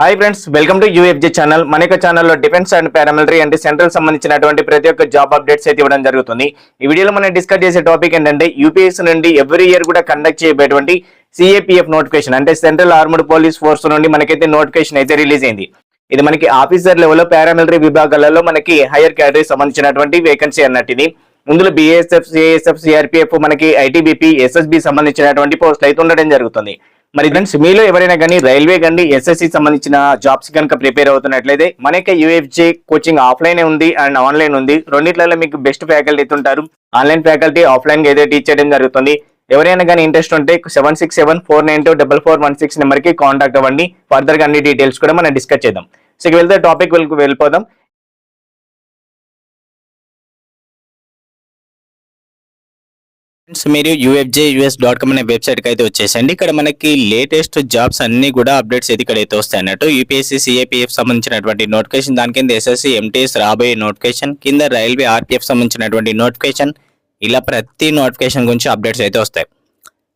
Hi friends welcome to UFG channel మన యొక్క ఛానల్లో defence and paramilitary and central సంబంధించినటువంటి ప్రతి ఒక్క జాబ్ అప్డేట్స్ అయితే ఇవ్వడం జరుగుతుంది. ఈ వీడియోలో మనం డిస్కస్ చేసే టాపిక్ ఏంటంటే యూపీఎస్ నుండి ఎవ్రీ ఇయర్ కూడా కండక్ట్ చేయబడేటువంటి సిఏపిఎఫ్ నోటిఫికేషన్ అంటే సెంట్రల్ ఆర్మడ్ పోలీస్ ఫోర్స్ నుండి మనకైతే నోటిఫికేషన్ అయితే రిలీజ్ అయింది. ఇది మనకి ఆఫీసర్ లెవెల్లో పారామిలిటరీ విభాగాలలో మనకి హైయర్ కేటరీ సంబంధించినటువంటి వేకెన్సీ అన్నట్టు ఇది. ఇందులో బిఎస్ఎఫ్ సిఎస్ఎఫ్ సిఆర్పిఎఫ్ మనకి ఐటీబీపీ ఎస్ఎస్బి సంబంధించినటువంటి పోస్టులు అయితే ఉండడం జరుగుతుంది. మరి ఫ్రెండ్స్ మీలో ఎవరైనా కానీ రైల్వే కానీ ఎస్ఎస్సి సంబంధించిన జాబ్స్ కనుక ప్రిపేర్ అవుతున్నట్లయితే మనకి యూఎఫ్జే కోచింగ్ ఆఫ్లైన్ ఉంది అండ్ ఆన్లైన్ ఉంది. రెండిట్లలో మీకు బెస్ట్ ఫ్యాకల్టీ అయితే ఉంటారు ఆన్లైన్ ఫ్యాకల్టీ ఆఫ్లైన్ అయితే టీచ్ చేయడం జరుగుతుంది. ఎవరైనా కానీ ఇంట్రెస్ట్ ఉంటే seven six seven four nine two double four one six నెంబర్కి కాంటాక్ట్ అవ్వండి. ఫర్దర్గా అన్ని డీటెయిల్స్ కూడా మనం డిస్కస్ చేద్దాం. సో ఇక వెళ్తే టాపిక్ వెళ్ళిపోదాం. ఫ్రెండ్స్ మీరు యూఎఫ్జే యూఎస్ డాట్ కామ్ అనే వెబ్సైట్కి అయితే వచ్చేసండి. ఇక్కడ మనకి లేటెస్ట్ జాబ్స్ అన్ని కూడా అప్డేట్స్ అయితే ఇక్కడ అయితే వస్తాయి అన్నట్టు. యూపీఎస్సీ సిఏపిఎఫ్ సంబంధించినటువంటి నోటిఫికేషన్ దాని కింద ఎస్ఎస్సి ఎంటీఎస్ రాబోయే నోటిఫికేషన్ కింద రైల్వే ఆర్పీఎఫ్ సంబంధించినటువంటి నోటిఫికేషన్ ఇలా ప్రతి నోటిఫికేషన్ గురించి అప్డేట్స్ అయితే వస్తాయి.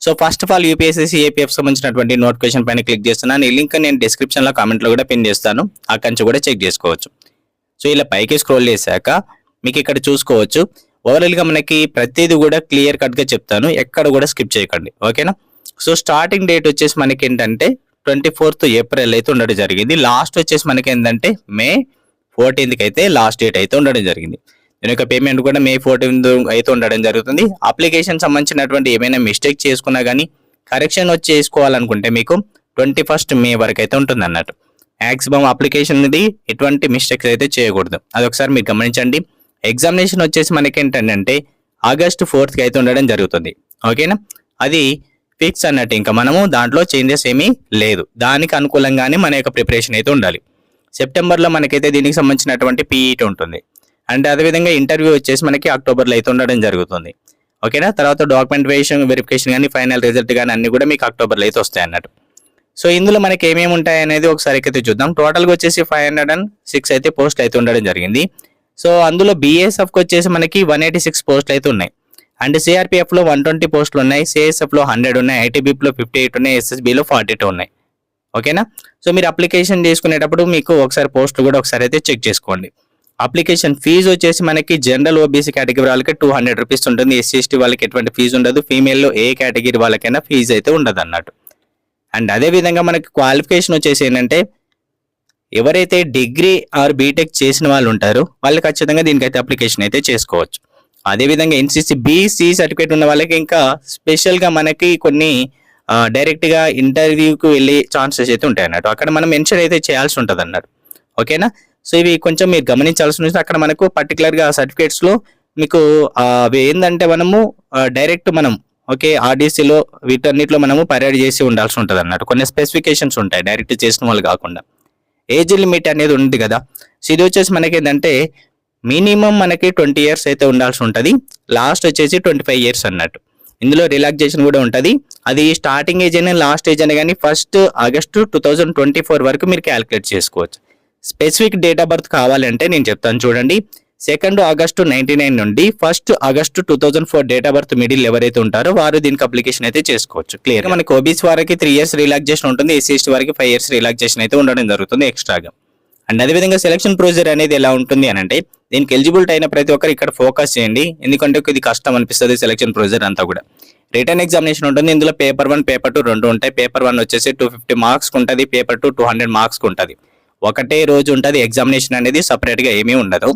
So first of all UPSC CAPF సంబంధించినటువంటి నోటిఫికేషన్ పైన క్లిక్ చేస్తున్నాను ఈ లింక్ నేను డిస్క్రిప్షన్లో కామెంట్లో కూడా పిన్ చేస్తాను. అక్కడి నుంచి కూడా చెక్ చేసుకోవచ్చు. సో ఇలా పైకి స్క్రోల్ చేశాక మీకు ఇక్కడ చూసుకోవచ్చు. ఓవరాల్గా మనకి ప్రతిదీ కూడా క్లియర్ కట్గా చెప్తాను. ఎక్కడ కూడా స్కిప్ చేయకండి. ఓకేనా సో స్టార్టింగ్ డేట్ వచ్చేసి మనకి ఏంటంటే ట్వంటీ ఫోర్త్ ఏప్రిల్ అయితే ఉండడం జరిగింది. లాస్ట్ వచ్చేసి మనకి ఏంటంటే మే ఫోర్టీన్త్కి అయితే లాస్ట్ డేట్ అయితే ఉండడం జరిగింది. దీని యొక్క పేమెంట్ కూడా మే ఫోర్టీన్త్ అయితే ఉండడం జరుగుతుంది. అప్లికేషన్ సంబంధించినటువంటి ఏమైనా మిస్టేక్ చేసుకున్నా కానీ కరెక్షన్ వచ్చి చేసుకోవాలనుకుంటే మీకు ట్వంటీ ఫస్ట్ మే వరకు అయితే ఉంటుంది అన్నట్టు మ్యాక్సిమం అప్లికేషన్ ఇది ఎటువంటి మిస్టేక్స్ అయితే చేయకూడదు. అది ఒకసారి మీరు గమనించండి. ఎగ్జామినేషన్ వచ్చేసి మనకి ఏంటంటే ఆగస్టు ఫోర్త్కి అయితే ఉండడం జరుగుతుంది. ఓకేనా? అది ఫిక్స్ అన్నట్టు ఇంకా మనము దాంట్లో చేంజెస్ ఏమీ లేదు. దానికి అనుకూలంగానే మన యొక్క ప్రిపరేషన్ అయితే ఉండాలి. సెప్టెంబర్లో మనకైతే దీనికి సంబంధించినటువంటి పీఈటీ ఉంటుంది. అండ్ అదేవిధంగా ఇంటర్వ్యూ వచ్చేసి మనకి అక్టోబర్లో అయితే ఉండడం జరుగుతుంది. ఓకేనా? తర్వాత డాక్యుమెంట్ వేషన్ వెరిఫికేషన్ కానీ ఫైనల్ రిజల్ట్ కానీ అన్ని కూడా మీకు అక్టోబర్లో అయితే వస్తాయి అన్నట్టు. సో ఇందులో మనకి ఏమేమి ఉంటాయి అనేది ఒకసారి అయితే చూద్దాం. టోటల్గా వచ్చేసి ఫైవ్ హండ్రెడ్ అండ్ సిక్స్ అయితే పోస్ట్ అయితే ఉండడం జరిగింది. సో అందులో బీఎస్ఎఫ్కి వచ్చేసి మనకి వన్ ఎయిటీ సిక్స్ పోస్టులు అయితే ఉన్నాయి. అండ్ సిఆర్పిఎఫ్లో వన్ ట్వంటీ పోస్టులు ఉన్నాయి. సిఎస్ఎఫ్లో హండ్రెడ్ ఉన్నాయి. ఐటీబీపీలో ఫిఫ్టీ ఎయిట్ ఉన్నాయి. ఎస్ఎస్బీలో ఫార్టీ టూ ఉన్నాయి. ఓకేనా? సో మీరు అప్లికేషన్ చేసుకునేటప్పుడు మీకు ఒకసారి పోస్టులు కూడా ఒకసారి అయితే చెక్ చేసుకోండి. అప్లికేషన్ ఫీజు వచ్చేసి మనకి జనరల్ ఓబీసీ కేటగిరీ వాళ్ళకి టూ హండ్రెడ్ రూపీస్ ఉంటుంది. ఎస్సీ ఎస్టీ వాళ్ళకి ఎటువంటి ఫీజు ఉండదు. ఫీమేల్లో ఏ కేటగిరీ వాళ్ళకైనా ఫీజు అయితే ఉండదు అన్నట్టు అండ్ అదే విధంగా మనకి క్వాలిఫికేషన్ వచ్చేసి ఏంటంటే ఎవరైతే డిగ్రీ ఆర్ బీటెక్ చేసిన వాళ్ళు ఉంటారో వాళ్ళు ఖచ్చితంగా దీనికైతే అప్లికేషన్ అయితే చేసుకోవచ్చు. అదేవిధంగా ఎన్సీసీ బీసీ సర్టిఫికేట్ ఉన్న వాళ్ళకి ఇంకా స్పెషల్గా మనకి కొన్ని డైరెక్ట్గా ఇంటర్వ్యూకి వెళ్ళే ఛాన్సెస్ అయితే ఉంటాయి అన్నట్టు అక్కడ మనం మెన్షన్ అయితే చేయాల్సి ఉంటుంది అన్నట్టు ఓకేనా? సో ఇవి కొంచెం మీరు గమనించాల్సి ఉంటుంది అక్కడ మనకు పర్టికులర్గా సర్టిఫికేట్స్లో మీకు అవి ఏంటంటే మనము డైరెక్ట్ మనం ఓకే ఆర్డీసీలో వీటన్నిటిలో మనము పర్యడ్ చేసి ఉండాల్సి ఉంటుంది అన్నట్టు కొన్ని స్పెసిఫికేషన్స్ ఉంటాయి డైరెక్ట్ చేసిన వాళ్ళు కాకుండా. ఏజ్ లిమిట్ అనేది ఉంది కదా. సో ఇది వచ్చేసి మనకి ఏంటంటే మినిమం మనకి ట్వంటీ ఇయర్స్ అయితే ఉండాల్సి ఉంటుంది. లాస్ట్ వచ్చేసి ట్వంటీ ఫైవ్ ఇయర్స్ అన్నట్టు. ఇందులో రిలాక్సేషన్ కూడా ఉంటుంది. అది స్టార్టింగ్ ఏజ్ అయినా లాస్ట్ ఏజ్ అయినా కానీ first August two thousand twenty four వరకు మీరు క్యాలిక్యులేట్ చేసుకోవచ్చు. స్పెసిఫిక్ డేట్ ఆఫ్ బర్త్ కావాలంటే నేను చెప్తాను చూడండి. సెకండ్ ఆగస్టు నైన్టీ నైన్ నుండి first August two thousand four date of birth middle ఎవరైతే ఉంటారో వారు దీనికి అప్లికేషన్ అయితే చేసుకోవచ్చు. క్లియర్ మనకి ఓబీసీ వారికి త్రీ ఇయర్స్ రిలాక్సేషన్ ఉంటుంది ఎస్సీ ఎస్టీ వారికి ఫైవ్ ఇయర్స్ రిలాక్సేషన్ అయితే ఉండడం జరుగుతుంది ఎక్స్ట్రాగా. అండ్ అదేవిధంగా సెలక్షన్ ప్రొసీజర్ అనేది ఎలా ఉంటుంది అని అంటే దీనికి ఎలిజిబిలిటీ అయిన ప్రతి ఒక్కరు ఇక్కడ ఫోకస్ చేయండి. ఎందుకంటే ఇది కష్టం అనిపిస్తుంది సెలక్షన్ ప్రొసీజర్ అంతా కూడా. రిటర్న్ ఎగ్జామినేషన్ ఉంటుంది ఇందులో పేపర్ వన్ పేపర్ టూ రెండు ఉంటాయి. పేపర్ వన్ వచ్చేసి టూ ఫిఫ్టీ మార్క్స్ ఉంటుంది paper two two hundred marks ఉంటుంది. ఒకటే రోజు ఉంటుంది ఎగ్జామినేషన్ అనేది సపరేట్గా ఏమీ ఉండదు.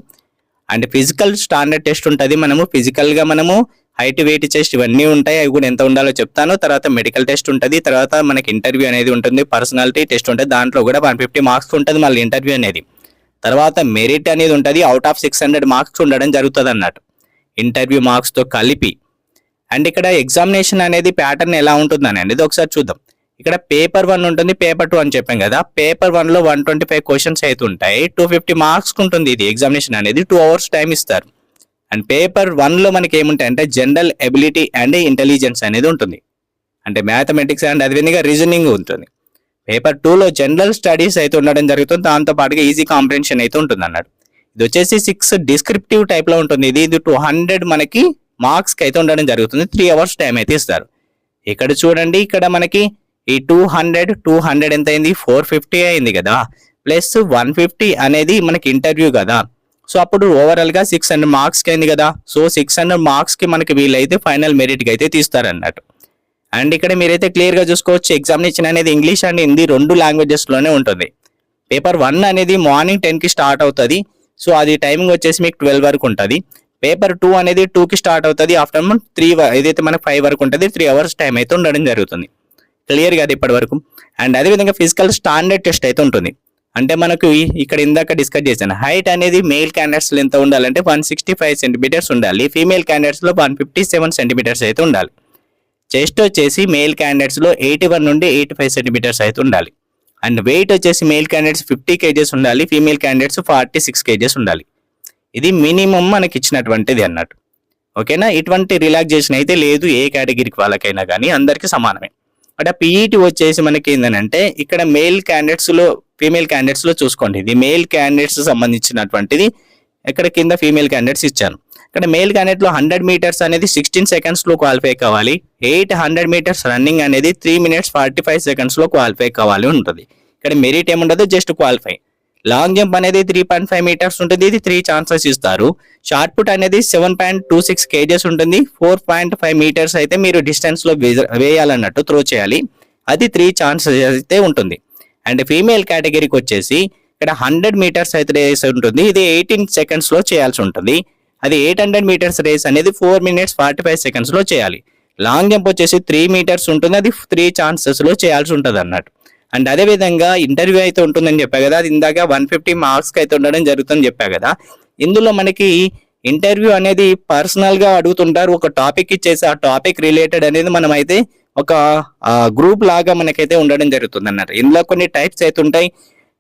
అండ్ ఫిజికల్ స్టాండర్డ్ టెస్ట్ ఉంటుంది మనము. ఫిజికల్గా మనము హైట్ వెయిట్ టెస్ట్ ఇవన్నీ ఉంటాయి. అవి కూడా ఎంత ఉండాలో చెప్తాను. తర్వాత మెడికల్ టెస్ట్ ఉంటుంది. తర్వాత మనకి ఇంటర్వ్యూ అనేది ఉంటుంది. పర్సనాలిటీ టెస్ట్ ఉంటుంది. దాంట్లో కూడా వన్ ఫిఫ్టీ మార్క్స్ ఉంటుంది మళ్ళీ ఇంటర్వ్యూ అనేది. తర్వాత మెరిట్ అనేది ఉంటుంది. Out of six hundred marks ఉండడం జరుగుతుంది అన్నట్టు. ఇంటర్వ్యూ మార్క్స్తో కలిపి. అండ్ ఇక్కడ ఎగ్జామినేషన్ అనేది ప్యాటర్న్ ఎలా ఉంటుందని అనేది ఒకసారి చూద్దాం. ఇక్కడ పేపర్ వన్ ఉంటుంది పేపర్ టూ అని చెప్పాం కదా. పేపర్ వన్లో వన్ ట్వంటీ ఫైవ్ క్వశ్చన్స్ అయితే ఉంటాయి. టూ ఫిఫ్టీ మార్క్స్ ఉంటుంది ఇది ఎగ్జామినేషన్ అనేది. టూ అవర్స్ టైం ఇస్తారు. అండ్ పేపర్ వన్లో మనకి ఏముంటాయి అంటే జనరల్ ఎబిలిటీ అండ్ ఇంటెలిజెన్స్ అనేది ఉంటుంది. అంటే మ్యాథమెటిక్స్ అండ్ అదేవిధంగా రీజనింగ్ ఉంటుంది. పేపర్ టూలో జనరల్ స్టడీస్ అయితే ఉండడం జరుగుతుంది. దాంతో పాటుగా ఈజీ కాంప్రిహెన్షన్ అయితే ఉంటుంది అన్నాడు ఇది వచ్చేసి సిక్స్ డిస్క్రిప్టివ్ టైప్లో ఉంటుంది. ఇది ఇది టూ హండ్రెడ్ మనకి మార్క్స్కి అయితే ఉండడం జరుగుతుంది. త్రీ అవర్స్ టైం అయితే ఇస్తారు. ఇక్కడ చూడండి ఇక్కడ మనకి ఈ టూ హండ్రెడ్ టూ హండ్రెడ్ ఎంత అయింది ఫోర్ ఫిఫ్టీ అయింది కదా. ప్లస్ వన్ ఫిఫ్టీ అనేది మనకి ఇంటర్వ్యూ కదా. సో అప్పుడు ఓవరాల్గా సిక్స్ హండ్రెడ్ మార్క్స్కి అయింది కదా. సో సిక్స్ హండ్రెడ్ మార్క్స్కి మనకి వీలైతే ఫైనల్ మెరిట్కి అయితే తీస్తారన్నట్టు. అండ్ ఇక్కడ మీరైతే క్లియర్గా చూసుకోవచ్చు ఎగ్జామినేషన్ అనేది ఇంగ్లీష్ అండ్ హిందీ రెండు లాంగ్వేజెస్లోనే ఉంటుంది. పేపర్ వన్ అనేది మార్నింగ్ టెన్కి స్టార్ట్ అవుతుంది. సో అది టైమింగ్ వచ్చేసి మీకు ట్వెల్వ్ వరకు ఉంటుంది. పేపర్ టూ అనేది టూకి స్టార్ట్ అవుతుంది. ఆఫ్టర్నూన్ త్రీ ఏదైతే మనకి ఫైవ్ వరకు ఉంటుంది త్రీ అవర్స్ టైం అయితే ఉండడం జరుగుతుంది. క్లియర్ కాదు ఇప్పటి వరకు. అండ్ అదేవిధంగా ఫిజికల్ స్టాండర్డ్ టెస్ట్ అయితే ఉంటుంది. అంటే మనకు ఇక్కడ ఇందాక డిస్కస్ చేశాను. హైట్ అనేది మేల్ క్యాండిడేట్స్లో ఎంత ఉండాలంటే వన్ సిక్స్టీ ఫైవ్ సెంటీమీటర్స్ ఉండాలి. ఫీమేల్ క్యాండిడేట్స్లో వన్ ఫిఫ్టీ సెవెన్ సెంటీమీటర్స్ అయితే ఉండాలి. చెస్ట్ వచ్చేసి మేల్ క్యాండిడేట్స్లో ఎయిటీ వన్ నుండి ఎయిటీ ఫైవ్ సెంటీమీటర్స్ అయితే ఉండాలి. అండ్ వెయిట్ వచ్చేసి మేల్ క్యాండిడేట్స్ ఫిఫ్టీ కేజెస్ ఉండాలి. Female candidates forty six KGs ఉండాలి. ఇది మినిమం మనకి ఇచ్చినటువంటిది అన్నట్టు. ఓకేనా? ఇటువంటి రిలాక్సేషన్ అయితే లేదు ఏ కేటగిరీకి వాళ్ళకైనా కానీ అందరికీ సమానమే. అంటే పీఈటీ వచ్చేసి మనకి ఏంటంటే ఇక్కడ మేల్ క్యాండిడేట్స్లో ఫీమేల్ క్యాండిడేట్స్లో చూసుకోండి. ఇది మేల్ క్యాండిడేట్స్ సంబంధించినటువంటిది. ఇక్కడ కింద ఫీమేల్ క్యాండిడేట్స్ ఇచ్చాను. ఇక్కడ మేల్ క్యాండిడేట్లో హండ్రెడ్ మీటర్స్ అనేది సిక్స్టీన్ సెకండ్స్లో క్వాలిఫై కావాలి. ఎయిట్ హండ్రెడ్ మీటర్స్ రన్నింగ్ అనేది త్రీ మినిట్స్ ఫార్టీ ఫైవ్ సెకండ్స్లో క్వాలిఫై కావాలి ఉంటుంది. ఇక్కడ మెరిట్ ఏముండదు జస్ట్ క్వాలిఫై లాంగ్ జంప్ అనేది త్రీ పాయింట్ ఫైవ్ మీటర్స్ ఉంటుంది. ఇది త్రీ ఛాన్సెస్ ఇస్తారు. షార్ట్ పుట్ అనేది seven point two six KGs ఉంటుంది. ఫోర్ పాయింట్ ఫైవ్ మీటర్స్ అయితే మీరు డిస్టెన్స్లో వే- వేయాలన్నట్టు త్రో చేయాలి. అది త్రీ ఛాన్సెస్ అయితే ఉంటుంది. అండ్ ఫీమేల్ కేటగిరీకి వచ్చేసి ఇక్కడ హండ్రెడ్ మీటర్స్ అయితే రేస్ ఉంటుంది. ఇది ఎయిటీన్ సెకండ్స్లో చేయాల్సి ఉంటుంది. అది ఎయిట్ హండ్రెడ్ మీటర్స్ రేస్ అనేది ఫోర్ మినిట్స్ ఫార్టీ ఫైవ్ సెకండ్స్లో చేయాలి. లాంగ్ జంప్ వచ్చేసి త్రీ మీటర్స్ ఉంటుంది. అది త్రీ ఛాన్సెస్లో చేయాల్సి ఉంటుంది అన్నట్టు అండ్ అదే విధంగా ఇంటర్వ్యూ అయితే ఉంటుందని చెప్పా కదా అది ఇందాక వన్ ఫిఫ్టీ మార్క్స్కి అయితే ఉండడం జరుగుతుందని చెప్పా కదా. ఇందులో మనకి ఇంటర్వ్యూ అనేది పర్సనల్గా అడుగుతుంటారు ఒక టాపిక్ ఇచ్చేసి ఆ టాపిక్ రిలేటెడ్ అనేది మనం అయితే ఒక గ్రూప్ లాగా మనకైతే ఉండడం జరుగుతుంది అన్నారు ఇందులో కొన్ని టైప్స్ అయితే ఉంటాయి.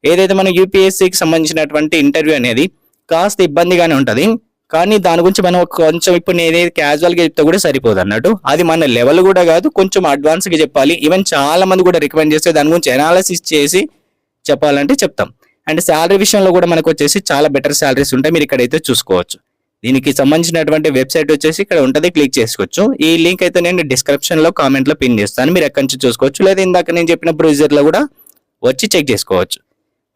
ఏదైతే మన యూపీఎస్సికి సంబంధించినటువంటి ఇంటర్వ్యూ అనేది కాస్త ఇబ్బందిగానే ఉంటుంది. కానీ దాని గురించి మనం కొంచెం ఇప్పుడు నేను క్యాజువల్గా చెప్తే కూడా సరిపోదు అన్నట్టు. అది మన లెవెల్ కూడా కాదు కొంచెం అడ్వాన్స్గా చెప్పాలి. ఈవెన్ చాలా మంది కూడా రికమెండ్ చేస్తే దాని గురించి అనాలిసిస్ చేసి చెప్పాలంటే చెప్తాం. అండ్ శాలరీ విషయంలో కూడా మనకు వచ్చేసి చాలా బెటర్ శాలరీస్ ఉంటాయి. మీరు ఇక్కడైతే చూసుకోవచ్చు. దీనికి సంబంధించినటువంటి వెబ్సైట్ వచ్చేసి ఇక్కడ ఉంటుంది. క్లిక్ చేసుకోవచ్చు. ఈ లింక్ అయితే నేను డిస్క్రిప్షన్లో కామెంట్లో పిన్ చేస్తాను. మీరు ఎక్కడి నుంచి చూసుకోవచ్చు? లేదా ఇందాక నేను చెప్పిన బ్రౌజర్లో కూడా వచ్చి చెక్ చేసుకోవచ్చు.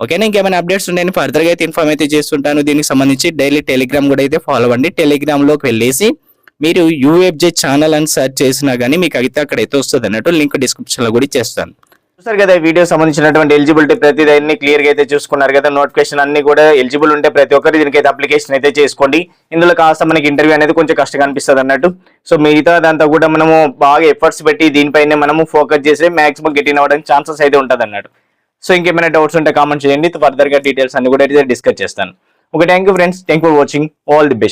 ఓకేనా ఇంకేమైనా అప్డేట్స్ ఉంటే నేను ఫర్దర్గా అయితే ఇన్ఫార్మ్ అయితే చేస్తుంటాను. దీనికి సంబంధించి డైలీ టెలిగ్రామ్ కూడా అయితే ఫాలో అవ్వండి. టెలిగ్రామ్లోకి వెళ్ళేసి మీరు యూఎఫ్జే ఛానల్ అని సెర్చ్ చేసినా కానీ మీకు అయితే అక్కడ అయితే వస్తుంది అన్నట్టు లింక్ డిస్క్రిప్షన్లో కూడా ఇచ్చేస్తాను. చూస్తారు కదా వీడియో సంబంధించినటువంటి ఎలిజిబిలిటీ ప్రతి దాన్ని క్లియర్గా అయితే చూసుకున్నారు కదా. నోటిఫికేషన్ అన్ని కూడా ఎలిజిబుల్ ఉంటే ప్రతి ఒక్కరు అయితే అప్లికేషన్ అయితే చేసుకోండి. ఇందులో కాస్త మనకి ఇంటర్వ్యూ అనేది కొంచెం కష్టంగా అనిపిస్తుంది అన్నట్టు. సో మిగతా దాంతో కూడా మనము బాగా ఎఫర్ట్స్ పెట్టి దీనిపైనే మనము ఫోకస్ చేసి మాక్సిమం గెటిన్ అవ్వడానికి ఛాన్సెస్ అయితే ఉంటుంది అన్నట్టు సో ఇంకేమైనా డౌట్స్ ఉంటే కామెంట్ చేయండి. ఫర్దర్గా డీటెయిల్స్ అన్ని కూడా అయితే డిస్కస్ చేస్తాను. Okay thank you friends thank for watching all the best